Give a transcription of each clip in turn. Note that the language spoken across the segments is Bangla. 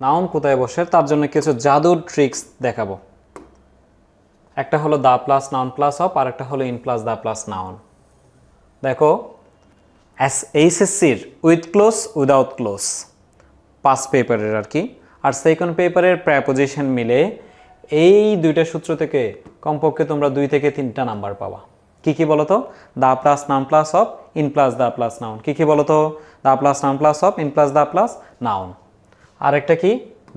নাউন কোথায় বসে, তার জন্য কিছু জাদুর ট্রিক্স দেখাবো। একটা হলো the plus noun plus of, আর একটা হলো in plus the plus noun. দেখো S এইচএসসির with clause without clause pass পেপারের আর কি। আর সেকেন্ড পেপারের প্র্যাপোজিশন মিলে এই দুইটা সূত্র থেকে কমপক্ষে তোমরা দুই থেকে তিনটা নাম্বার পাবা। কী কি বলতো? The plus noun plus of, in plus the plus noun. কী কী কি বলতো? The plus noun plus of, in plus the plus noun. আরেকটা কি?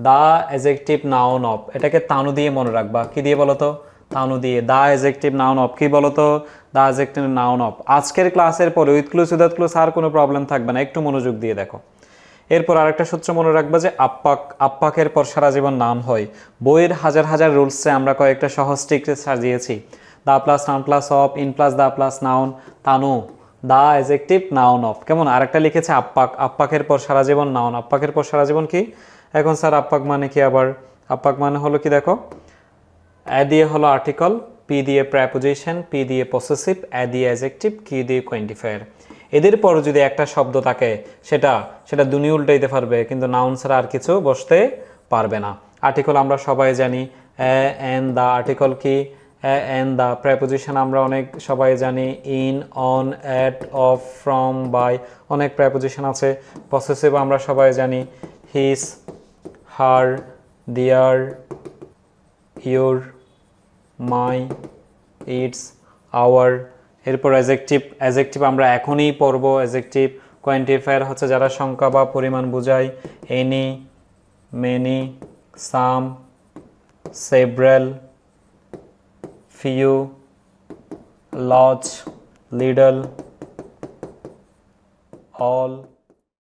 দা এজেকটিভ নাউন অফ এটাকে তানু দিয়ে মনে রাখবা। কি দিয়ে বলতো? তানু দিয়ে। দা এজেকটিভ নাউন অফ কি বলতো? দা এজেকটিভ নাউন অফ আজকের ক্লাসের পরে উইথ ক্লুজ উইদাউট ক্লুজ আর কোনো প্রবলেম থাকবে না। একটু মনোযোগ দিয়ে দেখো। এরপর আরেকটা সূত্র মনে রাখবা যে আপ্পাক, আপ্পাকের পর সারা জীবন নাম হয়। বইয়ের হাজার হাজার রুলসে আমরা কয়েকটা সহজ ট্রিক্স সাজিয়েছি। The plus noun plus of in plus the plus noun Tanu. The adjective noun of কেমন? আরেকটা লিখেছে আপ্পাক। আপ্পাকের পর সারা জীবন নাউন আপ্পাকের পর সারা জীবন কি? এখন স্যার আপ্পাক মানে কি আবার? আপ্পাক মানে হলো কি দেখো? অ্যা দিয়ে হলো আর্টিকল পি দিয়ে প্র্যাপোজিশন পি দিয়ে পসেসিভ অ্যা দিয়ে অ্যাজেক্টিভ কি দিয়ে কোয়েন্টিফায়ার এদের পর যদি একটা শব্দ থাকে, সেটা সেটা দুনি উল্টাইতে পারবে, কিন্তু নাউন ছাড়া আর কিছু বসতে পারবে না। আর্টিকল আমরা সবাই জানি। এন দা আর্টিকল কি? এন দ্য প্র্যাপোজিশন আমরা অনেক সবাই জানি in on at of from by অনেক প্র্যাপোজিশন আছে। পসেসিভ আমরা সবাই জানি। His her their your my its our এরপর অ্যাজেকটিভ অ্যাজেকটিভ আমরা এখনই পড়ব। অ্যাজেকটিভ কোয়ান্টিফায়ার হচ্ছে যারা সংখ্যা বা পরিমাণ বোঝায়। Any many some several few large, little, all.